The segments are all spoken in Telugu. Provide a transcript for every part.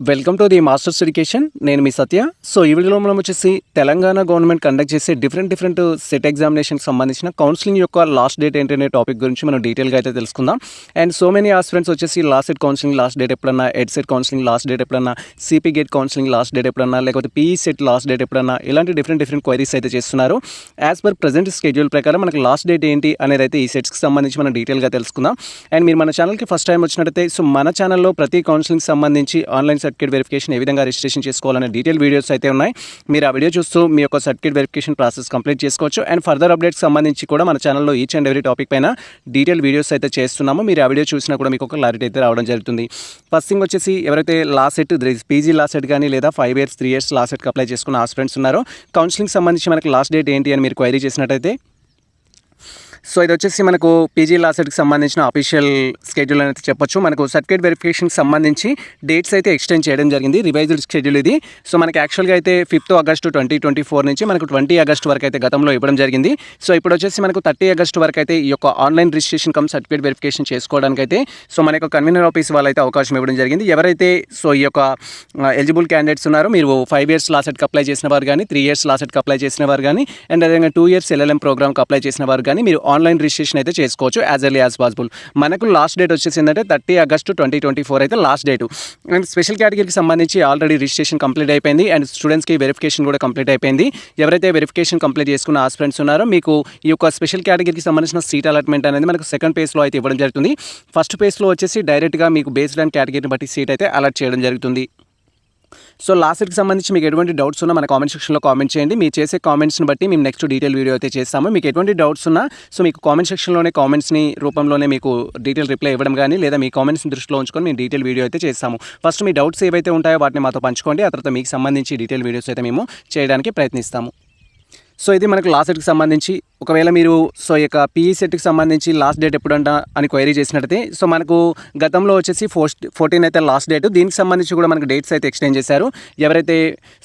Welcome to the masters education నేను మీ సత్య. సో ఈ వీడియోలో మనం వచ్చేసి తెలంగాణ గవర్నమెంట్ కండక్ట్ చేసే డిఫరెంట్ డిఫరెంట్ సెట్ ఎగ్జామినేషన్కి సంబంధించిన కౌన్సిలింగ్ యొక్క లాస్ట్ డేట్ ఏంటనే టాపిక్ గురించి మనం డీటెయిల్గా అయితే తెలుసుకుందాం. అండ్ సో మెనీ ఆస్పిరెంట్స్ వచ్చేసి last set counselling last date ఎప్పుడన్నా Ed set counselling last date ఎప్పుడన్నా CP gate counselling last date ఎప్పుడన్నా లేకపోతే పీఈ సెట్ లాస్ట్ డేట్ ఎప్పుడన్నా ఇలాంటి డిఫరెంట్ డిఫరెంట్ క్వైరీస్ అయితే చేస్తున్నారు. యాజ్ పర్ ప్రజెంట్ స్కెడ్యూల్ ప్రకారం మనకు లాస్ట్ డేట్ ఏంటి అనేది అయితే ఈ సెట్స్కి సంబంధించి మనం డీటెయిల్గా తెలుసుకుందాం. అండ్ మీరు మన ఛానల్కి ఫస్ట్ టైం వచ్చినట్టయితే సో మన ఛానల్లో ప్రతి కౌన్సిలింగ్ సంబంధించి ఆన్లైన్ సర్టిఫికేట్ వెరిఫికేషన్ ఏ విధంగా రిజిస్ట్రేషన్ చేసుకోవాలనే డీటెయిల్ వీడియోస్ అయితే ఉన్నాయి. మీరు ఆ వీడియో చూస్తూ మీ యొక్క సర్టిఫికేట్ వెరిఫికేషన్ ప్రాసెస్ కంప్లీట్ చేసుకోవచ్చు. అండ్ ఫర్దర్ అప్డేట్స్ సంబంధించి కూడా మన ఛానల్లో ఈచ్ అండ్ ఎవరీ టాపిక్ పైన డీటెయిల్ వీడియోస్ అయితే చేస్తున్నాము. మీరు ఆ వీడియో చూసినా కూడా మీకు ఒక క్లారిటీ అయితే రావడం జరుగుతుంది. ఫస్ట్ థింగ్ వచ్చేసి ఎవరైతే last set PG last set కానీ లేదా five years three years last సెట్కి అప్లై చేసుకున్న ఆస్పిరెంట్స్ ఉన్నారో కౌన్సిలింగ్ సంబంధించి మనకి లాస్ట్ డేట్ ఏంటి అని మీరు క్వైరీ చేసినట్టయితే సో ఇది వచ్చేసి మనకు పీజీ లాసెట్కి సంబంధించిన అఫీషియల్ స్కెడ్యూల్ అనేది చెప్పొచ్చు. మనకు సర్టిఫికేట్ వెరిఫికేషన్కి సంబంధించి డేట్స్ అయితే ఎక్స్టెండ్ చేయడం జరిగింది. రివైజ్డ్ షెడ్యూల్ ఇది. సో మనకి యాక్చువల్గా అయితే fifth August twenty twenty four నుంచి మనకు ట్వంటీ ఆగస్ట్ వరకు అయితే గతంలో ఇవ్వడం జరిగింది. సో ఇప్పుడు వచ్చేసి మనకు థర్టీ ఆగస్ట్ వరకు అయితే ఈ యొక్క online registration cum certificate verification చేసుకోవడానికి అయితే సో మన యొక్క కన్వీనర్ ఆఫీస్ వాళ్ళైతే అవకాశం ఇవ్వడం జరిగింది. ఎవరైతే సో ఈ యొక్క ఎలిజిబుల్ క్యాండిడేట్స్ ఉన్నారు మీరు ఫైవ్ ఇయర్స్ లాసెట్కి అప్లై చేసిన వారు కానీ త్రీ ఇయర్స్ లాసెట్కి అప్లై చేసిన వారు కానీ అండ్ అదేవిధంగా టూ ఇయర్స్ ఎల్ఎల్ఎం ప్రోగ్రామ్కి అప్లై చేసిన వారు కానీ మీరు ఆన్లైన్ రిజిస్ట్రేషన్ అయితే చేసుకోవచ్చు యాజ్ ఎర్లీ యాజ్ పాసిబుల్ మనకు లాస్ట్ డేట్ వచ్చేసి ఏంటంటే thirty August twenty twenty four అయితే లాస్ట్ డేట్ అండ్ స్పెషల్ కేటగిరీకి సంబంధించి ఆల్రెడీ రిజిస్ట్రేషన్ కంప్లీట్ అయిపోయింది అండ్ స్టూడెంట్స్కి వెరిఫికేషన్ కూడా కంప్లీట్ అయిపోయింది. ఎవరైతే వెరిఫికేషన్ కంప్లీట్ చేసుకున్న ఆస్పిరెంట్స్ ఉన్నారో మీకు ఈ యొక్క స్పెషల్ కేటగిరీకి సంబంధించిన సీట్ అలాట్మెంట్ అనేది మనకు సెకండ్ పేజ్లో అయితే ఇవ్వడం జరుగుతుంది. ఫస్ట్ పేజ్లో వచ్చేసి డైరెక్ట్గా మీకు బేస్డ్ అండ్ కేటగిరీని బట్టి సీట్ అయితే అలాట్ చేయడం జరుగుతుంది. సో లాస్ట్ ఇయర్కి సంబంధించి మీకు ఎటువంటి డౌట్స్ ఉన్నా మన కామెంట్ సెక్షన్లో కామెంట్ చేయండి. మీరు చేసే కామెంట్స్ని బట్టి మేము నెక్స్ట్ డీటెయిల్ వీడియో అయితే చేస్తాము. మీకు ఎటువంటి డౌట్స్ ఉన్నా సో మీకు కామెంట్ సెక్షన్లోనే కామెంట్స్ని రూపంలోనే మీకు డీటెయిల్ రిప్లై ఇవ్వడం కానీ లేదా మీ కామెంట్స్ని దృష్టిలో ఉంచుకొని మేము డీటెయిల్ వీడియో అయితే చేస్తాము. ఫస్ట్ మీ డౌట్స్ ఏవైతే ఉంటాయో వాటిని మాతో పంచుకోండి. ఆ తర్వాత మీకు సంబంధించి డీటెయిల్ వీడియోస్ అయితే మేము చేయడానికి ప్రయత్నిస్తాము. సో ఇది మనకు లాస్ట్ డేట్కి సంబంధించి. ఒకవేళ మీరు సో యొక్క పీఈ సెట్కి సంబంధించి లాస్ట్ డేట్ ఎప్పుడంట అని క్వైరీ చేసినట్టయితే సో మనకు గతంలో వచ్చేసి ఫోస్ట్ ఫోర్టీన్ అయితే లాస్ట్ డేట్ దీనికి సంబంధించి కూడా మనకు డేట్స్ అయితే ఎక్స్టెండ్ చేశారు. ఎవరైతే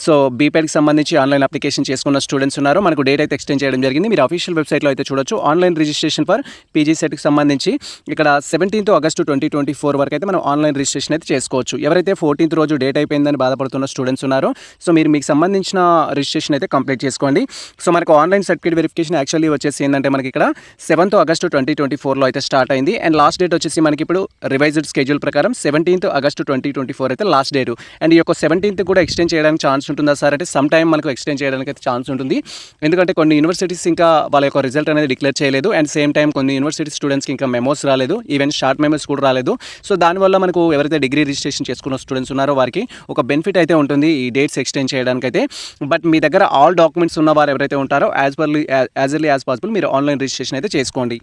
సో బీపీఎడ్కి సంబంధించి ఆన్లైన్ అప్లికేషన్ చేసుకున్న స్టూడెంట్స్ ఉన్నారో మనకు డేట్ అయితే ఎక్స్టెండ్ చేయడం జరిగింది. మీరు అఫీషియల్ వెబ్సైట్లో అయితే చూడొచ్చు. ఆన్లైన్ రిజిస్ట్రేషన్ ఫర్ పీజీ సెట్కి సంబంధించి ఇక్కడ seventeenth August twenty twenty four వరకు అయితే మనం ఆన్లైన్ రిజిస్ట్రేషన్ అయితే చేసుకోవచ్చు. ఎవరైతే ఫోర్టీన్త్ రోజు డేట్ అయిపోయిందని బాధపడుతున్న స్టూడెంట్స్ ఉన్నారో సో మీరు మీకు సంబంధించిన రిజిస్ట్రేషన్ అయితే కంప్లీట్ చేసుకోండి. సో మనకు ఆన్లైన్ సర్టిఫికేట్ వెరిఫికేషన్ యాక్చువల్లీ వచ్చేసి ఏంటంటే మనకి ఇక్కడ సెవెంత్ ఆగస్టు ట్వంటీ ట్వంటీ ఫోర్లో అయితే స్టార్ట్ అయింది. అండ్ లాస్ట్ డేట్ వచ్చేసి మనకి ఇప్పుడు రివైజ్డ్ స్కెడ్యూల్ ప్రకారం seventeenth August twenty twenty four అయితే లాస్ట్ డేట్. అండ్ ఈ యొక్క సెవెంటీన్త్ కూడా ఎక్స్టెండ్ చేయడానికి ఛాన్స్ ఉంటుందా సార్? అంటే సమ్ టైం మనకు ఎక్స్టెండ్ చేయడానికి అయితే ఛాన్స్ ఉంటుంది. ఎందుకంటే కొన్ని యూనివర్సిటీస్ ఇంకా వాళ్ళ యొక్క రిజల్ట్ అనేది డిక్లేర్ చేయలేదు. అండ్ సేమ్ టైం కొన్ని యూనివర్సిటీ స్టూడెంట్స్కి ఇంకా మెమోస్ రాలేదు. ఈవెన్ షార్ట్ మెమోస్ కూడా రాలేదు. సో దానివల్ల మనకు ఎవరైతే డిగ్రీ రిజిస్ట్రేషన్ చేసుకున్న స్టూడెంట్స్ ఉన్నారో వారికి ఒక బెనిఫిట్ అయితే ఉంటుంది ఈ డేట్స్ ఎక్స్టెండ్ చేయడానికి అయితే బట్ మీ దగ్గర ఆల్ డాక్యుమెంట్స్ ఉన్న వారు ఎవరైతే ఉంటారో as early as early as possible మీరు ఆన్లైన్ రిజిస్ట్రేషన్ అయితే చేసుకోండి.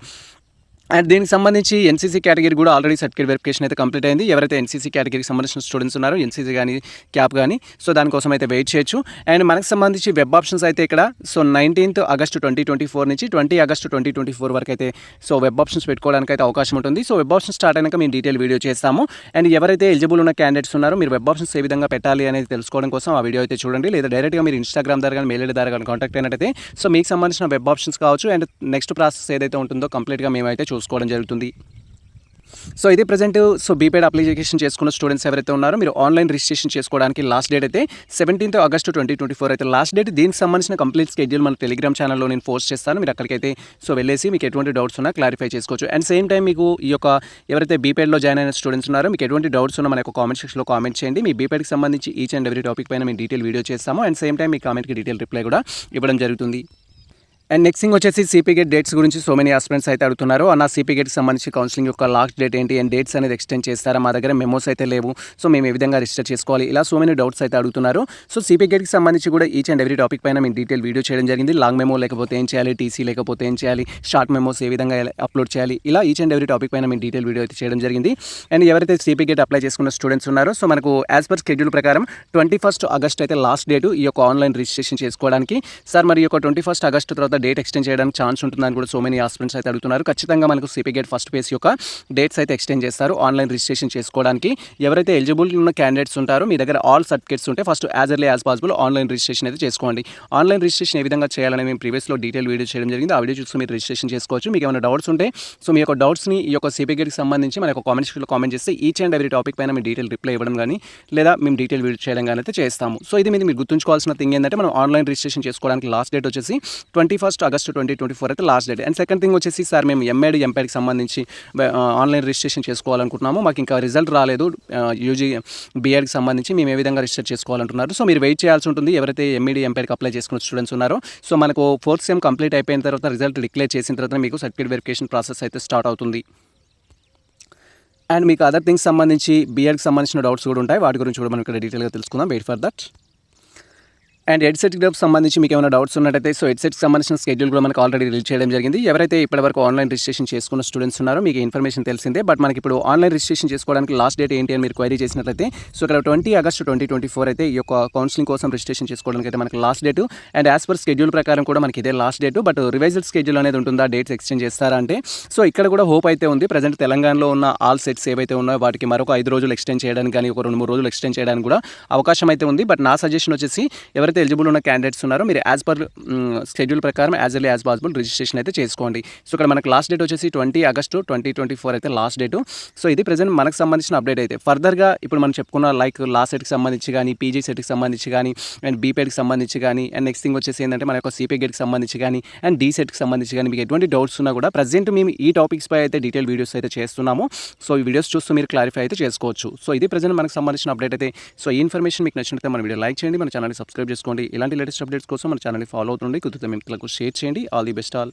అండ్ దీనికి సంబంధించి ఎన్సీసీ కేటగిరీ కూడా ఆల్రెడీ సర్టిఫికేట్ వెరిఫికేషన్ అయితే కంప్లీట్ అయింది. ఎవరైతే ఎన్సీసీ కేటగిరీకి సంబంధించిన స్టూడెంట్స్ ఉన్నారో ఎన్సీసీ కానీ క్యాప్ కానీ సో దానికోసం అయితే వెయిట్ చేయొచ్చు. అండ్ మనకు సంబంధించి వెబ్ ఆప్షన్స్ అయితే ఇక్కడ so nineteenth August twenty twenty four నుంచి twenty August twenty twenty four వరకు అయితే సో వెబ్ ఆప్షన్స్ పెట్టుకోవడానికి అయితే అవకాశం ఉంటుంది. సో వెబ్ ఆప్షన్స్ స్టార్ట్ అయినాక మేము డీటెయిల్ వీడియో చేస్తాము. అండ్ ఎవరైతే ఎలిజిబుల్ ఉన్న క్యాండిడేట్స్ ఉన్నారో మీరు వెబ్ ఆప్షన్స్ ఏ విధంగా పెట్టాలి అనేది తెలుసుకోవడం కోసం ఆ వీడియో అయితే చూడండి. లేదా డైరెక్ట్గా మీరు ఇన్స్టాగ్రామ్ ద్వారా కానీ మెయిల్ ద్వారా కానీ కాంటాక్ట్ అయినట్టయితే సో మీకు సంబంధించిన వెబ్ ఆప్షన్స్ కావచ్చు. అండ్ నెక్స్ట్ ప్రాసెస్ ఏదైతే ఉంటుందో కంప్లీట్గా మేమైతే చూసుకోవడం జరుగుతుంది. సో ఇది ప్రజెంట్ సో బీపేడ్ అప్లికేషన్ చేసుకున్న స్టూడెంట్స్ ఎవరైతే ఉన్నారో మీరు ఆన్లైన్ రిజిస్ట్రేషన్ చేసుకోవడానికి లాస్ట్ డేట్ అయితే seventeenth August twenty twenty four అయితే లాస్ట్ డేట్ దీనికి సంబంధించిన కంప్లీట్ స్కెడ్యూల్ మన టెలిగ్రామ్ ఛానల్లో నేను పోస్ట్ చేస్తాను. మీరు అక్కడికైతే సో వెళ్ళేసి మీకు ఎటువంటి డౌట్స్ ఉన్నా క్లారిఫై చేసుకోవచ్చు. అండ్ సేమ్ టైం మీకు ఈ యొక్క ఎవరైతే బీపేడ్లో జాయిన్ అయిన స్టూడెంట్స్ ఉన్నారో మీకు ఎటువంటి డౌట్స్ ఉన్నా మన యొక్క కామెంట్ సెక్షన్లో కామెంట్ చేయండి. మీ బీపేడ్కి సంబంధించి ఈచ్ అండ్ ఎవ్రీ టాపిక్ పైన మేము డీటెయిల్ వీడియో చేస్తాము. అండ్ సేమ్ టైం మీ కామెంట్కి డీటెయిల్ రిప్లై కూడా ఇవ్వడం జరుగుతుంది. అండ్ నెక్స్ట్ థింగ్ వచ్చేసి సిపీ గేట్ డేట్స్ గురించి సో మెనీ అస్పెంట్స్ అయితే అడుగుతున్నారు. అన్న సిపీ గేట్కి సంబంధించి కౌన్సిలింగ్ యొక్క లాస్ట్ డేట్ ఏంటి అండ్ డేట్స్ అనేది ఎక్స్టెండ్ చేస్తారా? మా దగ్గర మెమోస్ అయితే లేవు. సో మేము ఏ విధంగా రిజిస్టర్ చేసుకోవాలి? ఇలా సో మెనీ డౌట్స్ అయితే అడుగుతున్నారు. సో సిపీ గేట్కి సంబంధించి కూడా ఈచ్ అండ్ ఎవ్రీ టాపిక్ పైన మేము డీటెయిల్ వీడియో చేయడం జరిగింది. లాంగ్ మెమో లేకపోతే ఏం చేయాలి? టీసీ లేకపోతే ఏం చేయాలి? షార్ట్ మెమోస్ ఏ విధంగా అప్లోడ్ చేయాలి? ఇలా ఈచ్ అండ్ ఎవ్రీ టాపిక్ పైన మేము డీటెయిల్ వీడియో అయితే చేయడం జరిగింది. అండ్ ఎవరైతే సిపీ గేట్ అప్లై చేసుకున్న స్టూడెంట్స్ ఉన్నారో సో మనకు యాజ్ పర్ షెడ్యూల్ ప్రకారం ట్వంటీ ఫస్ట్ ఆగస్ట్ అయితే లాస్ట్ డేట్ ఈ యొక్క ఆన్లైన్ రిజిస్ట్రేషన్ చేసుకోవడానికి. సార్ మరి యొక్క ట్వంటీ ఫస్ట్ ఆగస్ట్ తర్వాత డేట్ ఎక్స్టెండ్ చేయడానికి ఛాన్స్ ఉంటుందని కూడా సో మెనీ ఆస్పిరెంట్స్ అయితే అడుగుతున్నారు. ఖచ్చితంగా మనకు సిపి గేట్ ఫస్ట్ ఫేస్ యొక్క డేట్స్ అయితే ఎక్స్టెండ్ చేస్తారు ఆన్లైన్ రిజిస్ట్రేషన్ చేసుకోవడానికి. ఎవరైతే ఎలిజిబుల్ ఉన్న క్యాండిడేట్స్ ఉంటారో మీ దగ్గర ఆల్ సర్టిఫికేట్స్ ఉంటే first as early as possible online registration అయితే చేసుకోండి. ఆన్లైన్ రిజిస్ట్రేషన్ ఏ విధంగా చేయాలని మేము ప్రీవియస్లో డీటెయిల్ వీడియో చేయడం జరిగింది. ఆ వీడియో చూసి మీరు రిజిస్ట్రేషన్ చేసుకోవచ్చు. మీకు ఏమైనా డౌట్స్ ఉంటే సో మీ యొక్క డౌట్స్ని ఈ యొక్క సిపి గేట్కి సంబంధించి మన యొక్క కామెంట్ సెక్షన్లో కామెంట్ చేస్తే ఈచ్ అండ్ ఎవరీ టాపిక్ పైన మీ డీటెయిల్ రిప్లై ఇవ్వడం కానీ లేదా మేము డీటెయిల్ వీడియో చేయడం కానీ అయితే చేస్తాము. సో ఇది మీద మీరు గుర్తుంచుకోవాల్సిన థింగ్ ఏంటంటే మనం ఆన్లైన్ రిజిస్ట్రేషన్ చేసుకోవడానికి లాస్ట్ డేట్ వచ్చేసి twenty first August twenty twenty four అయితే last date and second thing వచ్చేసి సార్ మేము ఎంఏడ్ ఎంపేడ్కి సంబంధించి ఆన్లైన్ రిజిస్ట్రేషన్ చేసుకోవాలనుకుంటున్నాము. మాకు ఇంకా రిజల్ట్ రాలేదు. యూజీ బీఎడ్కి సంబంధించి మేము ఏ విధంగా రిజిస్టర్ చేసుకోవాలంటున్నారు. సో మీరు వెయిట్ చేయాల్సి ఉంటుంది. ఎవరైతే ఎంఈడి ఎంపేడ్కి అప్లై చేసుకున్న స్టూడెంట్స్ ఉన్నారో సో మనకు ఫోర్త్ సెమ్ కంప్లీట్ అయిపోయిన తర్వాత రిజల్ట్ డిక్లేర్ చేసిన తర్వాత మీకు సర్టిఫికేట్ వెరిఫికేషన్ ప్రాసెస్ అయితే స్టార్ట్ అవుతుంది. అండ్ మీకు అదర్ థింగ్స్ సంబంధించి బీఎడ్కి సంబంధించిన డౌట్స్ కూడా ఉంటాయి. వాటి గురించి కూడా మనం ఇక్కడ డీటెయిల్గా తెలుసుకుందాం. Wait for that and headset group సంబంధించి మీకు ఏమైనా డౌట్స్ ఉన్నట్టయితే సో హెడ్సెట్కి సంబంధించిన షెడ్యూల్ కూడా మనకు ఆల్రెడీ రిలీజ్ చేయడం జరిగింది. ఎవరైతే ఇప్పటివరకు ఆన్లైన్ రిజిస్ట్రేషన్ చేసుకున్న స్టూడెంట్స్ ఉన్నారో మీకు ఇన్ఫర్మేషన్ తెలిసిందే. బట్ మనకి ఇప్పుడు ఆన్లైన్ రిజిస్ట్రేషన్ చేసుకోవడానికి లాస్ట్ డేట్ ఏంటి అని మీరు క్వైరీ చేసినట్లయితే సో ఇక్కడ twenty August twenty twenty four అయితే ఈ యొక్క కౌన్సిలింగ్ కోసం రిజిస్ట్రేషన్ చేసుకోవడానికి అయితే మనకి last date and as per schedule ప్రకారం కూడా మనకి ఇదే last date but revised schedule అనేది ఉంటుందా? డేట్స్ ఎక్స్చేంజ్ చేస్తారా అంటే సో ఇక్కడ కూడా హోప్ అయితే ఉంది. ప్రజెంట్ తెలంగాణలో ఉన్న ఆల్ సెట్స్ ఏవైతే ఉన్నాయో వాటికి మరొక ఐదు రోజులు ఎక్స్టెండ్ చేయడానికి కానీ ఒక రెండు మూడు రోజులు ఎక్స్టెండ్ చేయడానికి కూడా అవకాశం అయితే ఉంది. బట్ నా సజెషన్ వచ్చేసి ఎవరైతే ఎలిజిబుల్ ఉన్న క్యాండిడేట్స్ ఉన్నారో మీరు యాజ్ పర్ షెడ్యూల్ ప్రకారం as early as possible registration అయితే చేసుకోండి. సో ఇక్కడ మనకు లాస్ట్ డేట్ వచ్చేసి twenty August twenty twenty four అయితే లాస్ట్ డేట్ సో ఇది ప్రజెంట్ మనకు సంబంధించిన అప్డేట్ అయితే. ఫర్దర్గా ఇప్పుడు మనం చెప్పుకున్న లైక్ లాస్ట్ సెట్కి సంబంధించి కానీ పీజీ సెట్కి సంబంధించి కానీ అండ్ బీపీఎడ్కి సంబంధించి కానీ అండ్ నెక్స్ట్ థింగ్ వచ్చేసి ఏంటంటే మన యొక్క సిపీ గేట్కి సంబంధించి కానీ అండ్ డీ సెట్కి సంబంధించి కానీ మీకు ఎటువంటి డౌట్స్ ఉన్నా కూడా ప్రజెంట్ మేము ఈ టాపిక్స్ పై అయితే డీటెయిల్ వీడియోస్ అయితే చేస్తున్నాము. సో ఈ వీడియోస్ చూస్తూ మీరు క్లారిఫై అయితే చేసుకోవచ్చు. సో ఇది ప్రజెంట్ మనకు సంబంధించిన అప్డేట్ అయితే. సో ఈ ఇన్ఫర్మేషన్ మీకు నచ్చినట్లయితే మన వీడియో లైక్ చేయండి. మన ఛానల్ని సబ్స్క్రైబ్ చేసుకోండి. ఇలాంటి లేటెస్ట్ అప్డేట్స్ కోసం మన ఛానల్ని ఫాలో అవుతుండండి. కుదిరితే మిత్రులకు షేర్ చేయండి. All the best all.